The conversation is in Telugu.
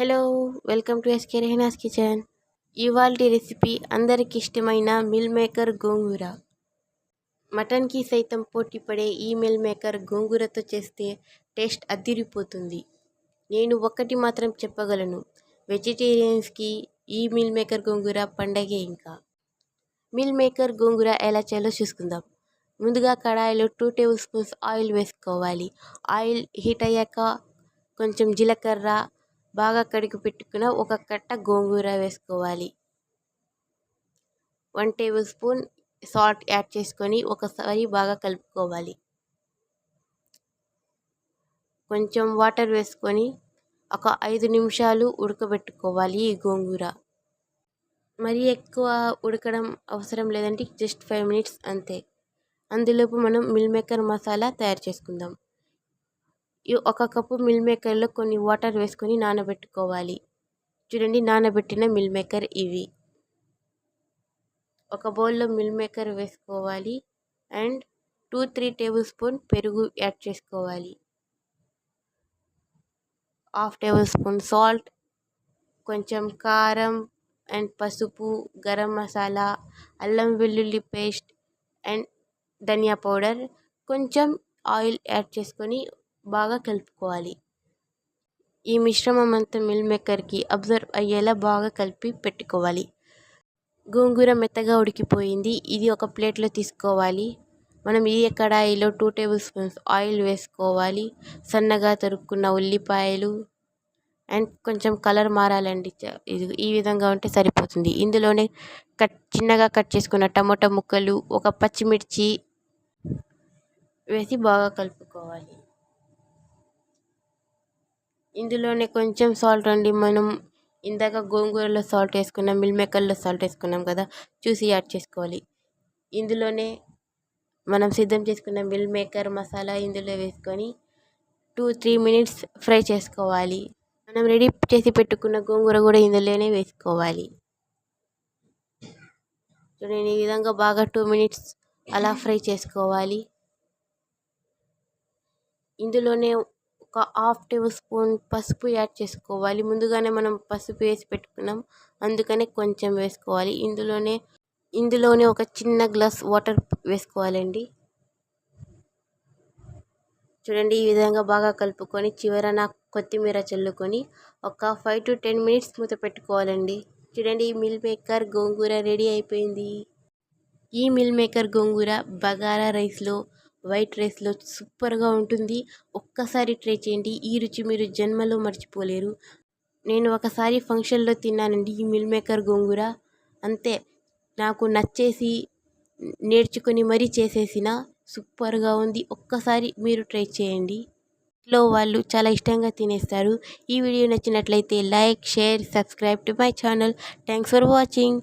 Hello welcome to SK Rehana's kitchen. ఇవాల్టి రెసిపీ అందరికి ఇష్టమైన మిల్ మేకర్ గోంగూర. మటన్కి సైతం పోటీ పడే ఈ మిల్ మేకర్ గోంగూరతో చేస్తే టేస్ట్ అదిరిపోతుంది. నేను ఒక్కటి మాత్రం చెప్పగలను వెజిటేరియన్స్కి ఈ మిల్ మేకర్ గోంగూర పండగే ఇంకా. మిల్ మేకర్ గోంగూర ఎలా చేయాలో చూసుకుందాం. ముందుగా కడాయిలో టూ టేబుల్ స్పూన్స్ ఆయిల్ వేసుకోవాలి. ఆయిల్ హీట్ అయ్యాక కొంచెం జీలకర్ర బాగా కడిగి పెట్టుకున్న ఒక కట్ట గోంగూర వేసుకోవాలి. One tablespoon salt add చేసుకొని ఒకసారి బాగా కలుపుకోవాలి. కొంచెం వాటర్ వేసుకొని ఒక ఐదు నిమిషాలు ఉడకబెట్టుకోవాలి ఈ గోంగూర. మరీ ఎక్కువ ఉడకడం అవసరం లేదంటే జస్ట్ ఫైవ్ మినిట్స్ అంతే. అందులోపు మనం మిల్ మేకర్ మసాలా తయారు చేసుకుందాం. ఒక కప్పు మిల్ మేకర్లో కొన్ని వాటర్ వేసుకొని నానబెట్టుకోవాలి. చూడండి నానబెట్టిన మిల్ మేకర్ ఇవి. ఒక బౌల్లో మిల్ మేకర్ వేసుకోవాలి and two three tablespoon పెరుగు యాడ్ చేసుకోవాలి. హాఫ్ టేబుల్ స్పూన్ సాల్ట్ కొంచెం కారం అండ్ పసుపు గరం మసాలా అల్లం వెల్లుల్లి పేస్ట్ అండ్ ధనియా పౌడర్ కొంచెం ఆయిల్ యాడ్ చేసుకొని బాగా కలుపుకోవాలి. ఈ మిశ్రమం అంతా మిల్ మేకర్కి అబ్జర్వ్ అయ్యేలా బాగా కలిపి పెట్టుకోవాలి. గోంగూర మెత్తగా ఉడికిపోయింది. ఇది ఒక ప్లేట్లో తీసుకోవాలి. మనం ఈ కడాయిలో టూ టేబుల్ స్పూన్స్ ఆయిల్ వేసుకోవాలి. సన్నగా తరుక్కున్న ఉల్లిపాయలు అండ్ కొంచెం కలర్ మారాలండి. ఇది ఈ విధంగా ఉంటే సరిపోతుంది. ఇందులోనే కట్ చిన్నగా కట్ చేసుకున్న టమోటా ముక్కలు ఒక పచ్చిమిర్చి వేసి బాగా కలుపుకోవాలి. ఇందులోనే కొంచెం సాల్ట్ అండి. మనం ఇందాక గోంగూరలో సాల్ట్ వేసుకున్నాం మిల్ మేకర్లో సాల్ట్ వేసుకున్నాం కదా చూసి యాడ్ చేసుకోవాలి. ఇందులోనే మనం సిద్ధం చేసుకున్న మిల్ మేకర్ మసాలా ఇందులో వేసుకొని టూ త్రీ మినిట్స్ ఫ్రై చేసుకోవాలి. మనం రెడీ చేసి పెట్టుకున్న గోంగూర కూడా ఇందులోనే వేసుకోవాలి. చూడండి ఈ విధంగా బాగా టూ మినిట్స్ అలా ఫ్రై చేసుకోవాలి. ఇందులోనే ఒక హాఫ్ టేబుల్ స్పూన్ పసుపు యాడ్ చేసుకోవాలి. ముందుగానే మనం పసుపు వేసి పెట్టుకున్నాం. అందుకనే కొంచెం వేసుకోవాలి. ఇందులోనే ఇందులోనే ఒక చిన్న గ్లాస్ వాటర్ వేసుకోవాలండి. చూడండి ఈ విధంగా బాగా కలుపుకొని చివరన కొత్తిమీర చల్లుకొని ఒక ఫైవ్ టు టెన్ మినిట్స్ మూత పెట్టుకోవాలండి. చూడండి ఈ మిల్ మేకర్ గోంగూర రెడీ అయిపోయింది. ఈ మిల్ మేకర్ గోంగూర బగారా రైస్లో వైట్ రైస్లో సూపర్గా ఉంటుంది. ఒక్కసారి ట్రై చేయండి. ఈ రుచి మీరు జన్మలో మర్చిపోలేరు. నేను ఒకసారి ఫంక్షన్లో తిన్నానండి. ఈ మిల్ మేకర్ గోంగూర. అంతే. నాకు నచ్చేసి నేర్చుకుని మరీ చేసేసిన సూపర్గా ఉంది. ఒక్కసారి మీరు ట్రై చేయండి. ఇంట్లో వాళ్ళు చాలా ఇష్టంగా తినేస్తారు. ఈ వీడియో నచ్చినట్లయితే like share subscribe to my channel. Thanks for watching.